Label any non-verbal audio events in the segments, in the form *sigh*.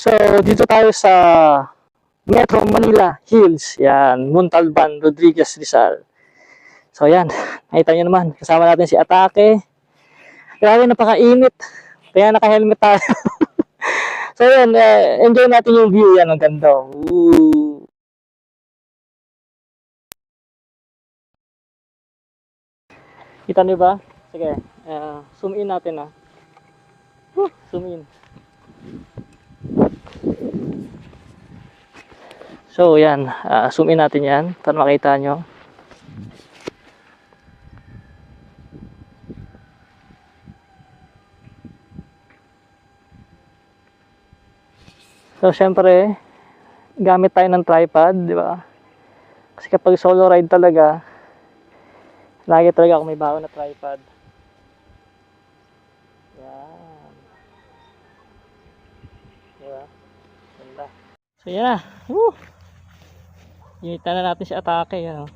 So, dito tayo sa Metro Manila Hills. Yan, Montalban, Rodriguez, Rizal. So, yan. *laughs* Nakita nyo naman. Kasama natin si Atake. Grabe, napakainit. Kaya naka-helmet tayo. *laughs* so, yan. eh, enjoy natin yung view. Yan, ang ganda. Ooh. Kita niyo ba? Sige. eh, zoom in natin ah. Whew, zoom in. So, yan. ah, zoom in natin yan para makita nyo. So, syempre, gamit tayo ng tripod, di ba? Kasi kapag solo ride talaga, lagi talaga ako may bago na tripod. Yan. Di ba? Ganda. So, yan na. Woo! Initan na natin si Atake. Yan, oh.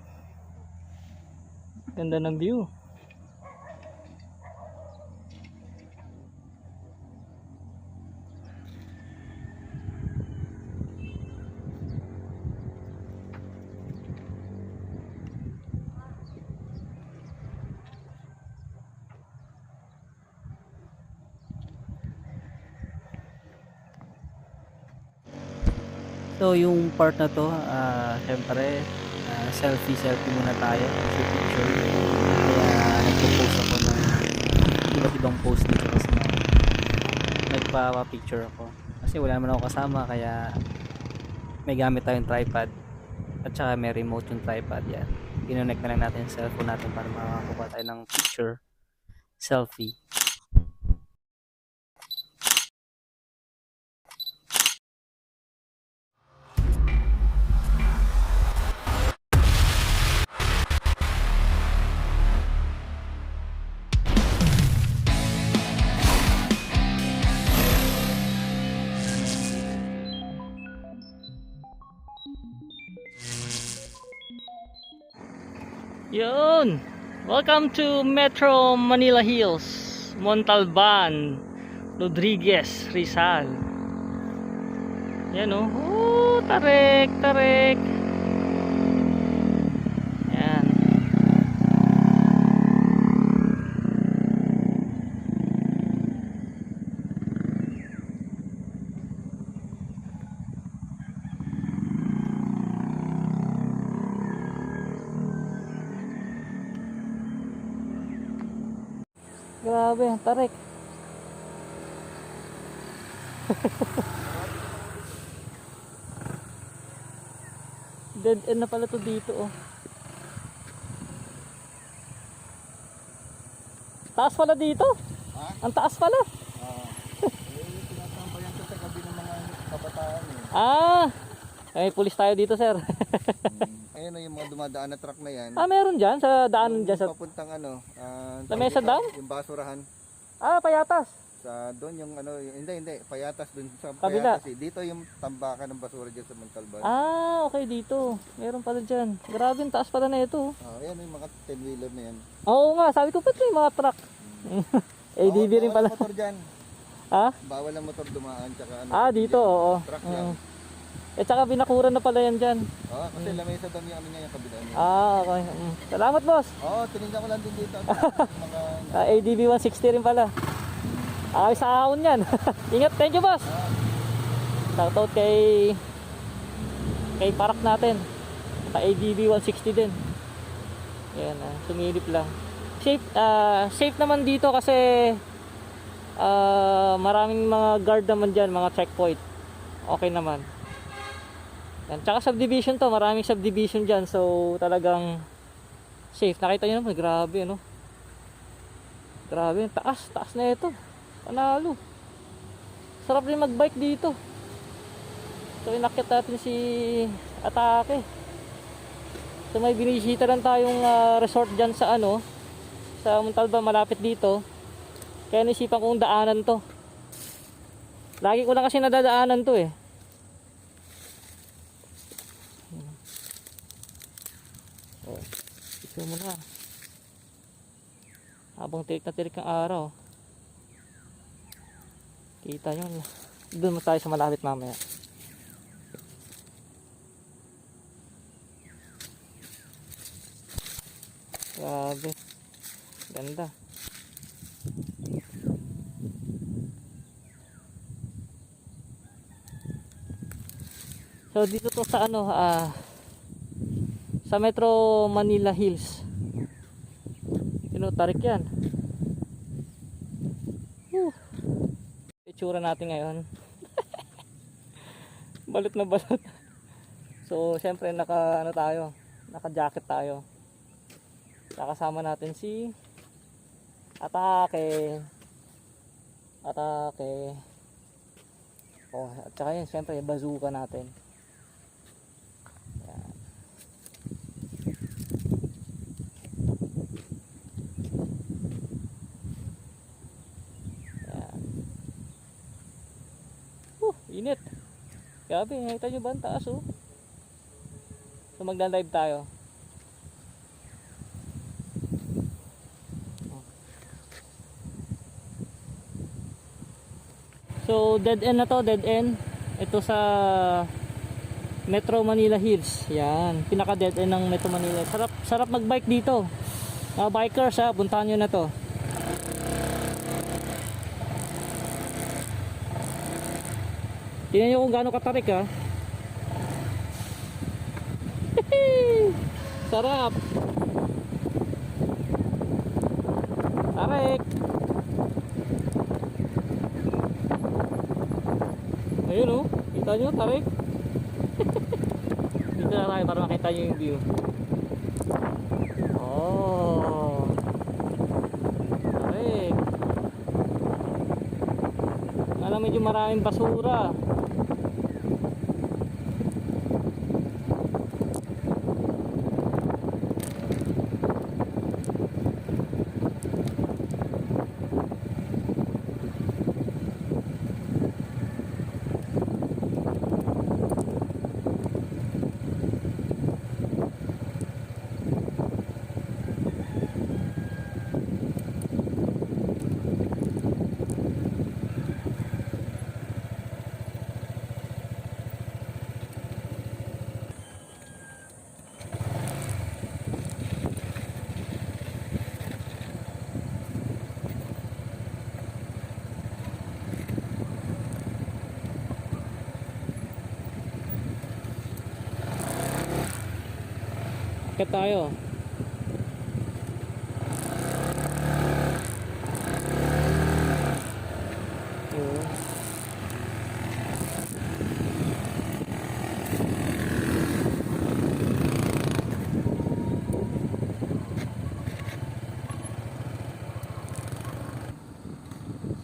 Ganda ng view. So yung part na to, ah syempre, ah, selfie selfie muna tayo sa picture. Kaya nagpo-post ako ng iba't ibang post dito kasi na nagpa-picture ako. Kasi wala naman ako kasama kaya may gamit tayong tripod at saka may remote yung tripod yan. Kinonect na lang natin yung cellphone natin para makakuha tayo ng picture selfie. Yun! Welcome to Metro Manila Hills, Montalban, Rodriguez, Rizal. Yan. Oh, tarik, tarik. Yan. Grabe, ang tarik. *laughs* Dead end na pala to dito oh. Taas pala dito. Ang taas pala. Tinatambayan ko sa gabi ng mga kabataan eh. Ah, may pulis tayo dito sir. *laughs* Ayun yung mga dumadaan na truck na yan. ah, meron dyan sa daan dyan sa... Papuntang ano. ah, Sa Mesa dito, Yung basurahan. Ah, payatas. Sa doon yung ano. yung- Hindi, hindi. Payatas doon sa Kabila. payatas. Eh. Dito yung tambakan ng basura dyan sa Montalban. Ah, okay dito. Meron pala dyan. Grabe, ang taas pala na ito. Ah, ayan yung mga 10 wheeler na yan. Oo nga, sabi ko pa may mga truck. *laughs* ADB Bawal- rin bawal pala. ang motor dyan. Ha? Bawal ang motor dumaan. Tsaka ano. Ah, dito, oo. Truck lang. Mm. Eh, tsaka binakuran na pala yan dyan. Oo, kasi lamesa dam yung ano niya yung kabila niya. Ah, okay. Mm. Salamat, boss. Oo, tinignan ko lang din dito. *laughs* mga Ah, ADB 160 rin pala. Ayos sa ahon yan. *laughs* Ingat, thank you, boss. Shoutout kay kay parak natin. Sa ADB 160 din. Yan, ah, sumilip lang. Safe, ah, safe naman dito kasi ah, maraming mga guard naman dyan, mga checkpoint. Okay naman. Yan. Tsaka subdivision to, maraming subdivision dyan. So, talagang safe. Nakita nyo naman, grabe, ano? Grabe, taas, taas na ito. Panalo. Sarap rin magbike dito. So, inakyat natin si Atake. So, may binisita lang tayong ah, resort dyan sa ano, sa Montalban, malapit dito. Kaya naisipan kong daanan to. Lagi ko lang kasi nadadaanan to eh. Ito mo na. Habang tirik na tirik ang araw. Kita nyo. doon tayo sa malapit mamaya. Grabe. Ganda. So dito to sa ano ah sa Metro Manila Hills. Tinutarik yan. Whew. Itsura natin ngayon. *laughs* balot na balot. So syempre naka ano tayo, naka jacket tayo. Nakasama natin si Atake. Atake. Oh, at saka yun, syempre bazooka natin. Yan. Yan. Uh, init. Grabe, nakita nyo ba ang taas oh? So magla-live tayo. So dead end na to, dead end. Ito sa Metro Manila Hills. Yan, pinaka dead end ng Metro Manila. Sarap sarap mag-bike dito. Mga bikers ha, puntahan nyo na to. Tingnan nyo kung gaano katarik ha. *laughs* Sarap. Tarik. Ayun oh, kita nyo, tarik. *laughs* Dito na tayo para makita nyo yung view. Oh. Tarik. Alam medyo maraming basura. Tayo.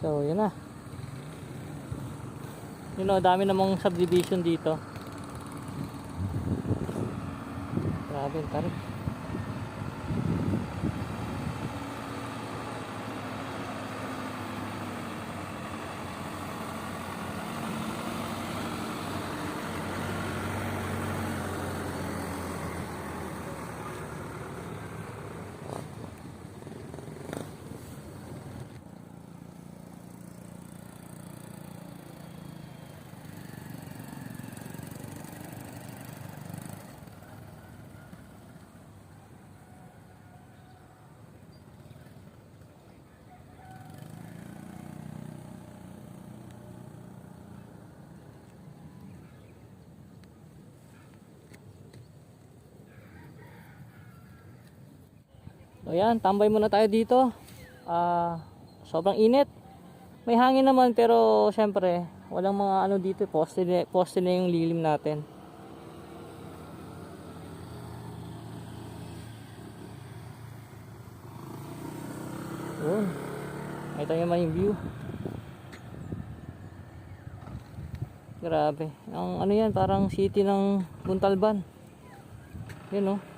So, yun na. Yun o, dami namang subdivision dito. Grabe, So yan, tambay muna tayo dito. Ah, sobrang init. May hangin naman pero syempre, walang mga ano dito, poste poste na yung lilim natin. Yun. Ito naman yung view. Grabe. Ang ano yan, parang city ng Buntalban. Yun oh.